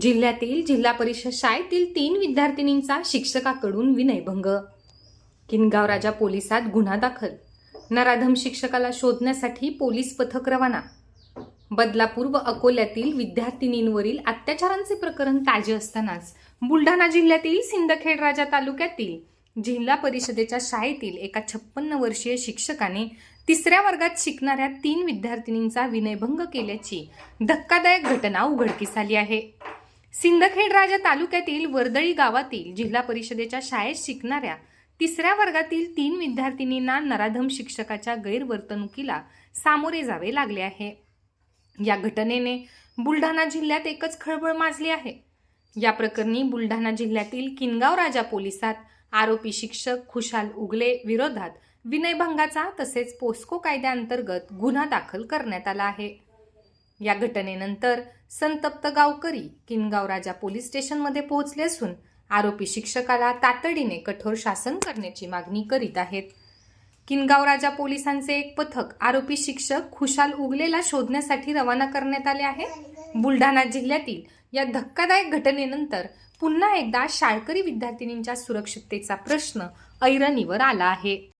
जिल्ह्यातील जिल्हा परिषद शाळेतील तीन विद्यार्थिनींचा शिक्षकाकडून विनयभंग. किनगाव राजा पोलिसात गुन्हा दाखल. नराधम शिक्षकाला शोधण्यासाठी पोलीस पथक रवाना. बदलापूर व अकोल्यातील विद्यार्थिनींवरील अत्याचारांचे प्रकरण ताजे असतानाच बुलढाणा जिल्ह्यातील सिंदखेड राजा तालुक्यातील जिल्हा परिषदेच्या शाळेतील एका छप्पन्न वर्षीय शिक्षकाने तिसऱ्या वर्गात शिकणाऱ्या तीन विद्यार्थिनींचा विनयभंग केल्याची धक्कादायक घटना उघडकीस आली आहे. सिंदखेड राजा तालुक्यातील वर्दळी गावातील जिल्हा परिषदेच्या शाळेत शिकणाऱ्या तिसऱ्या वर्गातील तीन विद्यार्थिनींना नराधम शिक्षकाच्या गैरवर्तणुकीला सामोरे जावे लागले आहे. या घटनेने बुलढाणा जिल्ह्यात एकच खळबळ माजली आहे. या प्रकरणी बुलढाणा जिल्ह्यातील किनगाव राजा पोलिसात आरोपी शिक्षक खुशाल उगले विरोधात विनयभंगाचा तसेच पोस्को कायद्याअंतर्गत गुन्हा दाखल करण्यात आला आहे. या घटनेनंतर संतप्त गावकरी किनगाव राजा पोलीस स्टेशनमध्ये पोहोचले असून आरोपी शिक्षकाला तातडीने कठोर शासन करण्याची मागणी करीत आहेत. किनगाव राजा पोलिसांचे एक पथक आरोपी शिक्षक खुशाल उगलेला शोधण्यासाठी रवाना करण्यात आले आहे. बुलढाणा जिल्ह्यातील या धक्कादायक घटनेनंतर पुन्हा एकदा शाळकरी विद्यार्थिनींच्या सुरक्षिततेचा प्रश्न ऐरणीवर आला आहे.